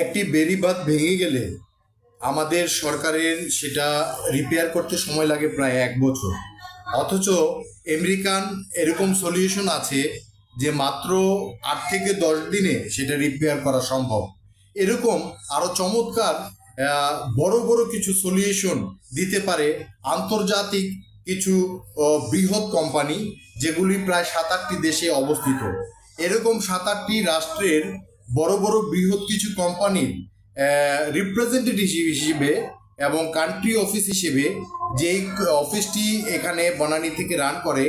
একটি বেড়িবাঁধ ভেঙে গেলে আমাদের সরকারের সেটা রিপেয়ার করতে সময় লাগে প্রায় এক বছর। অথচ আমেরিকান এরকম সলিউশন আছে যে মাত্র আট থেকে দশ দিনে সেটা রিপেয়ার করা সম্ভব। এরকম আরও চমৎকার বড় বড় কিছু সলিউশন দিতে পারে আন্তর্জাতিক কিছু বৃহৎ কোম্পানি যেগুলি প্রায় সাত আটটি দেশে অবস্থিত। এরকম সাত আটটি রাষ্ট্রের বড় বড় বৃহৎ কিছু কোম্পানির রিপ্রেজেন্টেটিভ হিসেবে এবং কান্ট্রি অফিস হিসেবে যেই অফিসটি এখানে বনানী থেকে রান করে,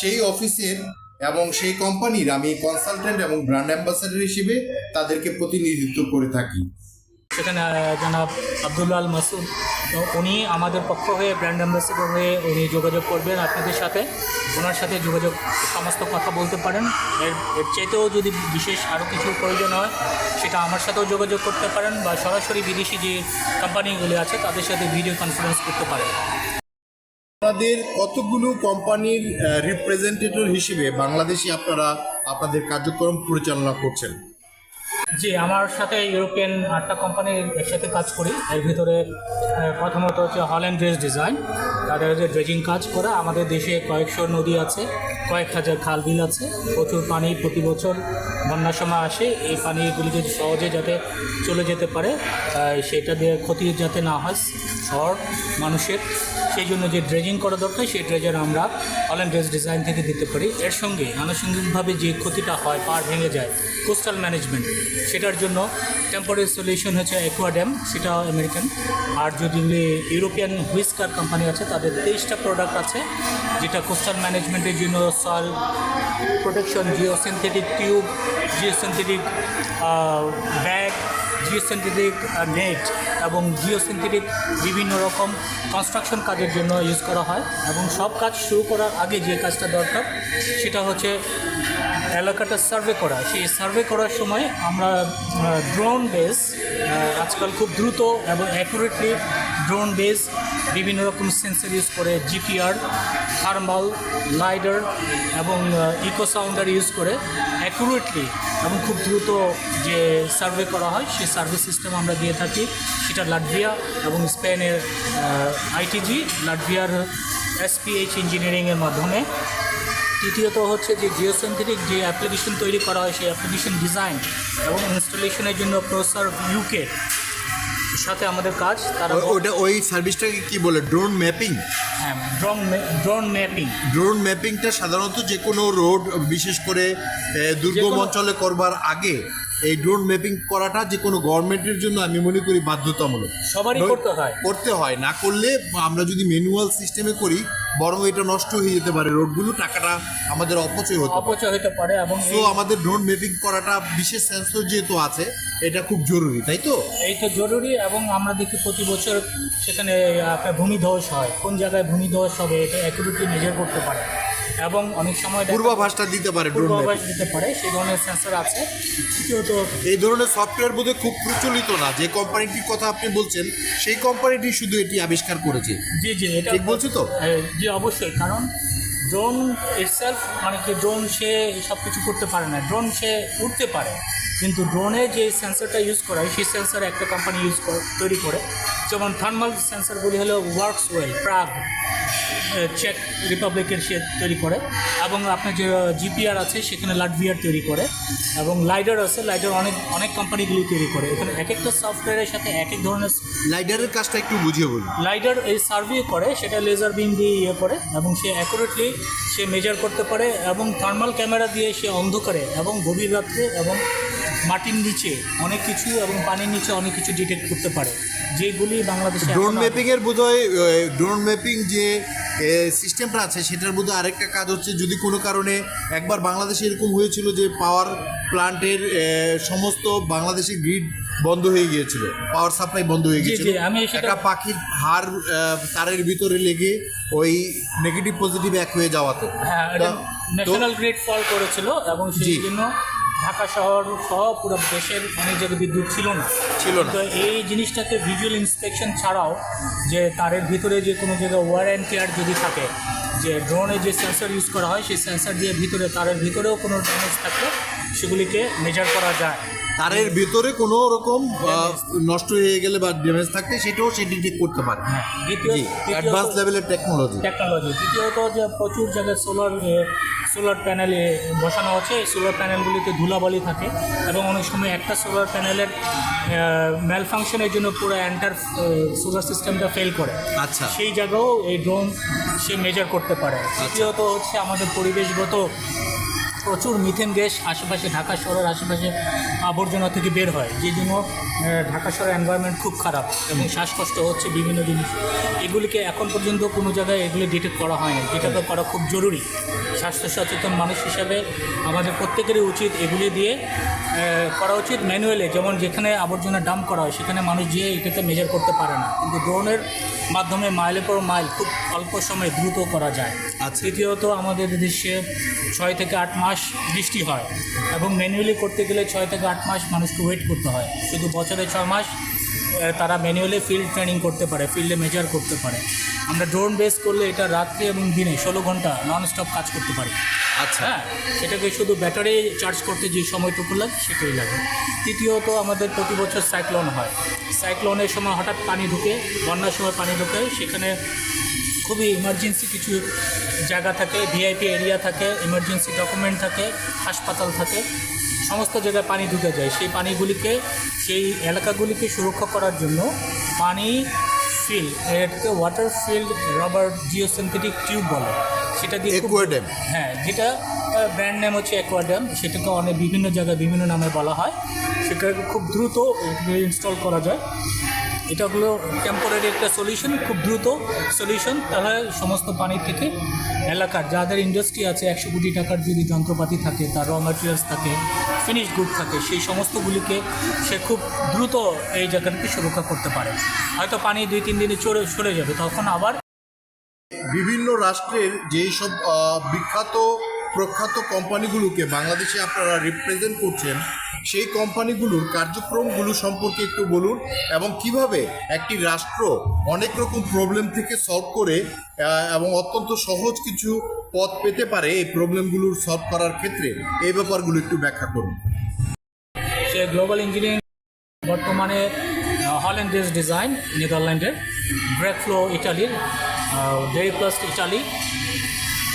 সেই অফিসের এবং সেই কোম্পানির আমি কনসালটেন্ট এবং ব্র্যান্ড অ্যাম্বাসাডার হিসেবে তাদেরকে প্রতিনিধিত্ব করে থাকি। সেখানে জনাব আবদুল্লাহ আল মাসুদ উনি আমাদের পক্ষ হয়ে ব্র্যান্ড অ্যাম্বাসেডর হয়ে উনি যোগাযোগ করবেন আপনাদের সাথে। ওনার সাথে যোগাযোগ, সমস্ত কথা বলতে পারেন। এর এর চাইতেও যদি বিশেষ আরও কিছু প্রয়োজন হয়, সেটা আমার সাথেও যোগাযোগ করতে পারেন বা সরাসরি বিদেশি যে কোম্পানিগুলি আছে, তাদের সাথে ভিডিও কনফারেন্স করতে পারেন। আপনাদের কতগুলো কোম্পানির রিপ্রেজেন্টেটিভ হিসেবে বাংলাদেশে আপনারা আপনাদের কার্যক্রম পরিচালনা করছেন? জি, আমার সাথে ইউরোপিয়ান আটটা কোম্পানির একসাথে কাজ করি। এর ভিতরে প্রথমত হচ্ছে হল্যান্ড ড্রেস ডিজাইন তাদের যে ড্রেজিং কাজ করা, আমাদের দেশে কয়েকশো নদী আছে, কয়েক হাজার খাল বিল আছে। প্রচুর পানি প্রতি বছর বন্যার সময় আসে, এই পানিগুলিকে সহজে যাতে চলে যেতে পারে সেটা দিয়ে ক্ষতি যাতে না হয় শহর মানুষের। সেই জন্য যে ড্রেজিং করা দরকার, সেই ড্রেজার আমরা হল্যান্ড ড্রেস ডিজাইন থেকে দিতে পারি। এর সঙ্গে আনুষঙ্গিকভাবে যে ক্ষতিটা হয়, পার ভেঙে যায় কোস্টাল ম্যানেজমেন্ট সেটার জন্য টেম্পোরারি সলিউশন হচ্ছে অ্যাকোয়াড্যাম সেটা আমেরিকান আর যদি ইউরোপিয়ান হুইস্কার কোম্পানি আছে, তাদের তেইশটা প্রোডাক্ট আছে, যেটা কোস্টাল ম্যানেজমেন্টের জন্য soil protection geosynthetic tube geosynthetic bag geosynthetic net এবং জিওসিনথেটিক বিভিন্ন রকম কনস্ট্রাকশন কাজের জন্য ইউজ করা হয় এবং সব কাজ শুরু করার আগে যে কাজটা দরকার সেটা হচ্ছে এলাকাটা সার্ভে করা। সেই সার্ভে করার সময় আমরা ড্রোন বেস আজকাল খুব দ্রুত এবং অ্যাকুরেটলি ড্রোন বেস বিভিন্ন রকম সেন্সর ইউজ করে জিপিআর থার্মাল লাইডার এবং ইকো সাউন্ডার ইউজ করে অ্যাকুরেটলি এবং খুব দ্রুত যে সার্ভে করা হয়, সেই সার্ভে সিস্টেম আমরা দিয়ে থাকি। সেটা লাটভিয়া এবং স্পেনের আইটিজি লাটভিয়ার এসপিএইচ ইঞ্জিনিয়ারিংয়ের মাধ্যমে। তৃতীয়ত হচ্ছে যে জিওসেন্থেটিক যে অ্যাপ্লিকেশন তৈরি করা হয়, সেই অ্যাপ্লিকেশন ডিজাইন এবং ইনস্টলেশনের জন্য প্রসার ইউকে সাথে আমাদের কাজ তারা ওটা ওই সার্ভিসটাকে কি বলে? ড্রোন ম্যাপিং হ্যাঁ ড্রোন ড্রোন ম্যাপিং ড্রোন ম্যাপিংটা সাধারণত যে কোনো রোড বিশেষ করে দুর্গম অঞ্চলে করবার আগে এই ড্রোন ম্যাপিং করাটা যে কোনো গভর্নমেন্টের জন্য আমি মনে করি বাধ্যতামূলক। সবারই করতে হয়। করতে হয়। না করলে আমরা যদি ম্যানুয়াল সিস্টেমে করি বরং এটা নষ্ট হয়ে যেতে পারে। রোডগুলো টাকাটা আমাদের অপচয় হতে অপচয় হতে পারে এবং তো আমাদের ড্রোন ম্যাপিং করাটা বিশেষ সেন্সর যেহেতু আছে এটা খুব জরুরি তাই তো? এই তো জরুরি এবং আমরা দেখি প্রতি বছর সেখানে ভূমিধস হয়। কোন জায়গায় ভূমিধস হবে এটা অ্যাকুরেটলি মেজার করতে পারে। এবং অনেক সময় পূর্বাভাসটা দিতে পারে পূর্বাভাস দিতে পারে সেই ধরনের সেন্সর আছে। তৃতীয়ত এই ধরনের সফটওয়্যার বোধহয় খুব প্রচলিত না। যে কোম্পানিটির কথা আপনি বলছেন সেই কোম্পানিটি শুধু এটি আবিষ্কার করেছে। জি জি এটা ঠিক বলছি তো? জি অবশ্যই কারণ ড্রোন ইটসেলফ মানে কি ড্রোন সে সব কিছু করতে পারে না। ড্রোন সে উঠতে পারে কিন্তু ড্রোনে যে সেন্সরটা ইউজ করা হয় সেই সেন্সর একটা কোম্পানি ইউজ করে তৈরি করে। যেমন থার্মাল সেন্সরগুলি হলো ওয়ার্কস ওয়েল প্রাগ চেক রিপাবলিকের সে তৈরি করে এবং আপনার যে জিপিআর আছে সেখানে লাটভিয়ার তৈরি করে এবং লাইডার আছে লাইডার অনেক অনেক কোম্পানিগুলি তৈরি করে। এখানে এক একটা সফটওয়্যারের সাথে এক এক ধরনের লাইডারের কাজটা একটু বুঝিয়ে বলুন। লাইডার এই সার্ভে করে সেটা লেজার বিম দিয়ে ইয়ে করে এবং সে অ্যাকুরেটলি সে মেজার করতে পারে এবং থার্মাল ক্যামেরা দিয়ে সে অন্ধকারে এবং গভীর রাত্রে এবং মাটির নিচে অনেক কিছু এবং পানির নিচে অনেক কিছু ডিটেক্ট করতে পারে। যেগুলি বাংলাদেশে ড্রোন এখনো- ম্যাপিং এর বোধহয় ড্রোন ম্যাপিং যে সিস্টেমটা আছে সেটার বোধহয় আরেকটা কাজ হচ্ছে যদি কোনো কারণে একবার বাংলাদেশে এরকম হয়েছিল যে পাওয়ার প্লান্টের সমস্ত বাংলাদেশের গ্রিড বন্ধ হয়ে গিয়েছিল পাওয়ার সাপ্লাই বন্ধ হয়ে গিয়েছিল একটা পাখির হার তারের ভিতরে লেগে ওই নেগেটিভ পজিটিভ এক হয়ে যাওয়াতে। হ্যাঁ ন্যাশনাল গ্রিড ফল করেছিল এবং সেই জন্য ঢাকা শহর সহ পুরো দেশের অনেক জায়গায় বিদ্যুৎ ছিল না। ছিল না। তো এই জিনিসটাকে ভিজুয়াল ইন্সপেকশন ছাড়াও যে তারের ভিতরে যে কোনো জায়গায় ওয়ার অ্যান্ড টিয়ার যদি থাকে যে ড্রোনে যে সেন্সার ইউজ করা হয় সেই সেন্সার দিয়ে ভিতরে তারের ভিতরেও কোনো ড্যামেজ থাকলে সেগুলিকে মেজার করা যায়। তারের ভিতরে কোনো রকম নষ্ট হয়ে গেলে বা ড্যামেজ থাকলে সেটাও সে ডিটেক্ট করতে পারে। হ্যাঁ দ্বিতীয় দ্বিতীয়ত- অ্যাডভান্স লেভেলের টেকনোলজি টেকনোলজি দ্বিতীয়ত যে প্রচুর জায়গায় সোলার সোলার প্যানেলে বসানো আছে এই সোলার প্যানেলগুলিতে ধুলাবালি থাকে এবং অনেক সময় একটা সোলার প্যানেলের ম্যাল ফাংশনের জন্য পুরো এন্টার সোলার সিস্টেমটা ফেল করে। আচ্ছা। সেই জায়গাও এই ড্রোন সে মেজার করতে পারে। তৃতীয়ত হচ্ছে আমাদের পরিবেশগত প্রচুর মিথেন গ্যাস আশেপাশে ঢাকা শহরের আশেপাশে আবর্জনা থেকে বের হয়, যে জন্য ঢাকা শহরের এনভায়রনমেন্ট খুব খারাপ এবং শ্বাসকষ্ট হচ্ছে বিভিন্ন জিনিস। এগুলিকে এখন পর্যন্ত কোনো জায়গায় এগুলি ডিটেক্ট করা হয় না হয়নি যেটাকে করা খুব জরুরি। স্বাস্থ্য সচেতন মানুষ হিসাবে আমাদের প্রত্যেকেরই উচিত এগুলি দিয়ে করা উচিত ম্যানুয়ালি যেমন যেখানে আবর্জনা ডাম্প করা হয়, সেখানে মানুষ যেয়ে এটাকে মেজার করতে পারে না। কিন্তু ড্রোনের মাধ্যমে মাইলের পর মাইল খুব অল্প সময়ে দ্রুত করা যায়। আচ্ছা। তৃতীয়ত আমাদের দেশে ছয় থেকে আট মাস বৃষ্টি হয় এবং ম্যানুয়ালি করতে গেলে ছয় থেকে আট মাস মানুষকে ওয়েট করতে হয়। শুধু বছরে ছয় মাস তারা ম্যানুয়ালি ফিল্ড ট্রেনিং করতে পারে ফিল্ডে মেজার করতে পারে। আমরা ড্রোন বেস করলে এটা রাত্রে এবং দিনে ষোলো ঘণ্টা নন স্টপ কাজ করতে পারি। আচ্ছা। হ্যাঁ সেটাকে শুধু ব্যাটারি চার্জ করতে যে সময়টুকু লাগে সেটাই লাগে। তৃতীয়ত আমাদের প্রতি বছর সাইক্লোন হয়। সাইক্লোনের সময় হঠাৎ পানি ঢুকে বন্যার সময় পানি ঢুকে সেখানে খুবই ইমার্জেন্সি কিছু জায়গা থাকে ভিআইপি এরিয়া থাকে ইমার্জেন্সি ডকুমেন্ট থাকে হাসপাতাল থাকে সমস্ত জায়গায় পানি ঢুকে যায়। সেই পানিগুলিকে সেই এলাকাগুলিকে সুরক্ষা করার জন্য পানি ফিল্ড এটাকে water field rubber geosynthetic tube বলে। সেটা দিয়ে Aquadam। হ্যাঁ যেটা ব্র্যান্ড নেম হচ্ছে অ্যাকোয়াডাম সেটাকে অনেক বিভিন্ন জায়গায় বিভিন্ন নামে বলা হয়। সেটাকে খুব দ্রুত ইনস্টল করা যায়। এটা হলো টেম্পোরারি একটা সলিউশন খুব দ্রুত সলিউশন তাহলে সমস্ত পানি থেকে এলাকার যাদের ইন্ডাস্ট্রি আছে, একশো কোটি টাকার যদি যন্ত্রপাতি থাকে, তার র ম্যাটেরিয়ালস থাকে ফিনিশ গুড থাকে, সেই সমস্তগুলিকে সে খুব দ্রুত এই জায়গাটাকে সুরক্ষা করতে পারে। হয়তো পানি দুই, তিন দিনে চলে সরে যাবে, তখন আবার বিভিন্ন রাষ্ট্রের যেই সব বিখ্যাত, প্রখ্যাত কোম্পানিগুলোকে বাংলাদেশে আপনারা রিপ্রেজেন্ট করছেন সেই কোম্পানিগুলোর কার্যক্রমগুলো সম্পর্কে একটু বলুন এবং কীভাবে একটি রাষ্ট্র অনেক রকম প্রবলেম থেকে সলভ করে এবং অত্যন্ত সহজ কিছু পথ পেতে পারে এই প্রবলেমগুলোর সলভ করার ক্ষেত্রে, এই ব্যাপারগুলো একটু ব্যাখ্যা করুন। সে গ্লোবাল ইঞ্জিনিয়ারিং বর্তমানে হল্যান্ড বেস ডিজাইন নেদারল্যান্ডের ব্রেকফ্লো ইটালির ডেরি প্লাস ইটালি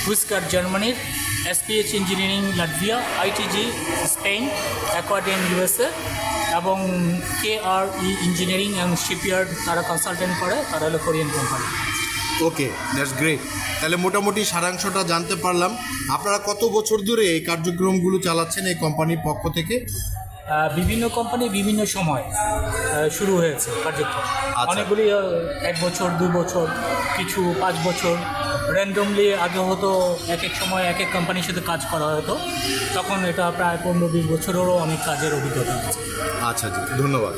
হুইস্কার জার্মানির SPH engineering Latvia ITG Spain অ্যাকোয়ার্ডিয়ান USA এবং K R E engineering and shipyard তারা কনসালটেন্ট করে তারা হলো Korean company okay that's great তাহলে মোটামুটি সারাংশটা জানতে পারলাম। আপনারা কত বছর ধরে এই কার্যক্রমগুলো চালাচ্ছেন এই কোম্পানির পক্ষ থেকে? বিভিন্ন কোম্পানি বিভিন্ন সময় শুরু হয়েছে কার্যক্রম। আচ্ছা। অনেকগুলি এক বছর দু বছর কিছু পাঁচ বছর র্যান্ডমলি আগে হতো এক এক সময় এক এক কোম্পানির সাথে কাজ করা হতো। তখন এটা প্রায় পনেরো বিশ বছরেরও অনেক কাজের অভিজ্ঞতা আছে। আচ্ছা ধন্যবাদ।